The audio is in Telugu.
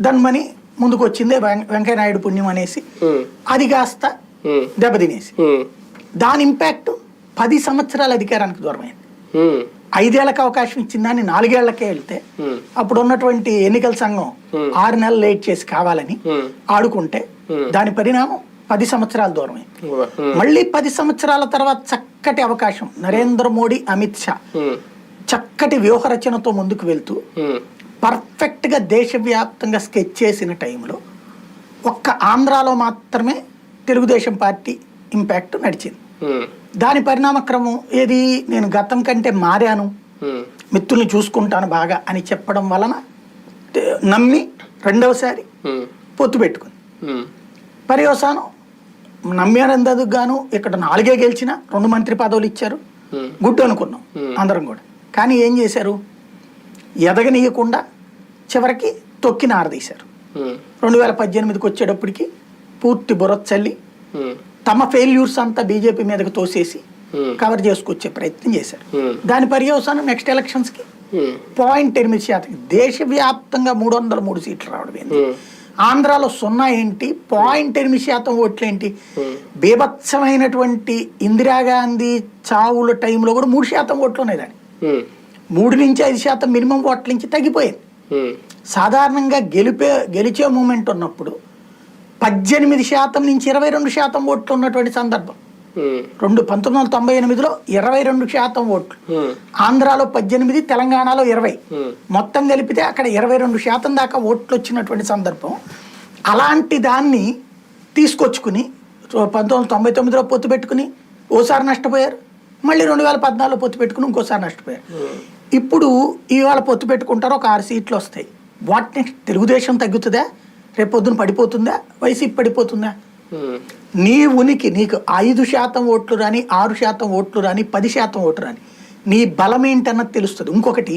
ధన్మని ముందుకు వచ్చిందే వెంకయ్యనాయుడు పుణ్యం అనేసి. అది కాస్త దెబ్బతినేసి. దాని ఇంపాక్ట్ పది సంవత్సరాల అధికారానికి దూరమైంది. ఐదేళ్ళకు అవకాశం ఇచ్చిందని నాలుగేళ్ళకే వెళ్తే అప్పుడు ఉన్నటువంటి ఎన్నికల సంఘం ఆరు నెలలు లేట్ చేసి కావాలని ఆడుకుంటే దాని పరిణామం పది సంవత్సరాల దూరమైంది. మళ్ళీ పది సంవత్సరాల తర్వాత చక్కటి అవకాశం నరేంద్ర మోడీ అమిత్ షా చక్కటి వ్యూహరచనతో ముందుకు వెళ్తూ పర్ఫెక్ట్గా దేశవ్యాప్తంగా స్కెచ్ చేసిన టైంలో ఒక్క ఆంధ్రాలో మాత్రమే తెలుగుదేశం పార్టీ ఇంపాక్ట్ నడిచింది. దాని పరిణామక్రమం ఏది? నేను గతం కంటే మారాను. మిత్రుల్ని చూసుకుంటాను బాగా అని చెప్పడం వలన నమ్మి రెండవసారి పొత్తు పెట్టుకుంది. పర్యవసానం నమ్మానందుకు గాను ఇక్కడ నాలుగే గెలిచిన రెండు మంత్రి పదవులు ఇచ్చారు. ఉమ్, గుడ్ అనుకున్నాం అందరం కూడా. కానీ ఏం చేశారు? ఎదగనీయకుండా చివరికి తొక్కి నారదీశారు ఉమ్, రెండు వేల పద్దెనిమిదికి వచ్చేటప్పటికి పూర్తి బుర్ర చల్లి ఉమ్, తమ ఫెయిల్యూర్స్ అంతా బీజేపీ మీదకి తోసేసి కవర్ చేసుకొచ్చే ప్రయత్నం చేశారు. దాని పర్యవసానం నెక్స్ట్ ఎలక్షన్స్కి ఉమ్, పాయింట్ ఎనిమిది శాతం. దేశవ్యాప్తంగా మూడు వందల మూడు సీట్లు రావడం ఏంటి? ఆంధ్రాలో సున్నా ఏంటి? పాయింట్ ఎనిమిది శాతం ఓట్లు ఏంటి? బీభత్సమైనటువంటి ఇందిరాగాంధీ చావుల టైంలో కూడా మూడు శాతం ఓట్లు ఉన్నాయి దాన్ని మూడు నుంచి ఐదు శాతం మినిమం ఓట్ల నుంచి తగ్గిపోయింది. సాధారణంగా గెలిపే గెలిచే మూమెంట్ ఉన్నప్పుడు పద్దెనిమిది శాతం నుంచి ఇరవై రెండు శాతం ఓట్లు ఉన్నటువంటి సందర్భం. ఉమ్, రెండు పంతొమ్మిది వందల తొంభై ఎనిమిదిలో ఇరవై రెండు శాతం ఓట్లు. ఉమ్, ఆంధ్రాలో పద్దెనిమిది తెలంగాణలో ఇరవై. మొత్తం కలిపితే అక్కడ ఇరవై రెండు శాతం దాకా ఓట్లు వచ్చినటువంటి సందర్భం. అలాంటి దాన్ని తీసుకొచ్చుకుని పంతొమ్మిది వందల తొంభై తొమ్మిదిలో పొత్తు పెట్టుకుని ఓసారి నష్టపోయారు. మళ్ళీ రెండు వేల పద్నాలుగులో పొత్తు పెట్టుకుని ఇంకోసారి నష్టపోయారు. ఇప్పుడు ఇవాళ పొత్తు పెట్టుకుంటారు ఒక ఆరు సీట్లు వస్తాయి. What next? తెలుగుదేశం తగ్గుతుందా? రేపు పొద్దున పడిపోతుందా? వైసీపీ పడిపోతుందా? ఉమ్, నీ ఉనికి నీకు ఐదు శాతం ఓట్లు రాని ఆరు శాతం ఓట్లు రాని పది శాతం ఓట్లు రాని నీ బలం ఏంటన్నది తెలుస్తుంది. ఇంకొకటి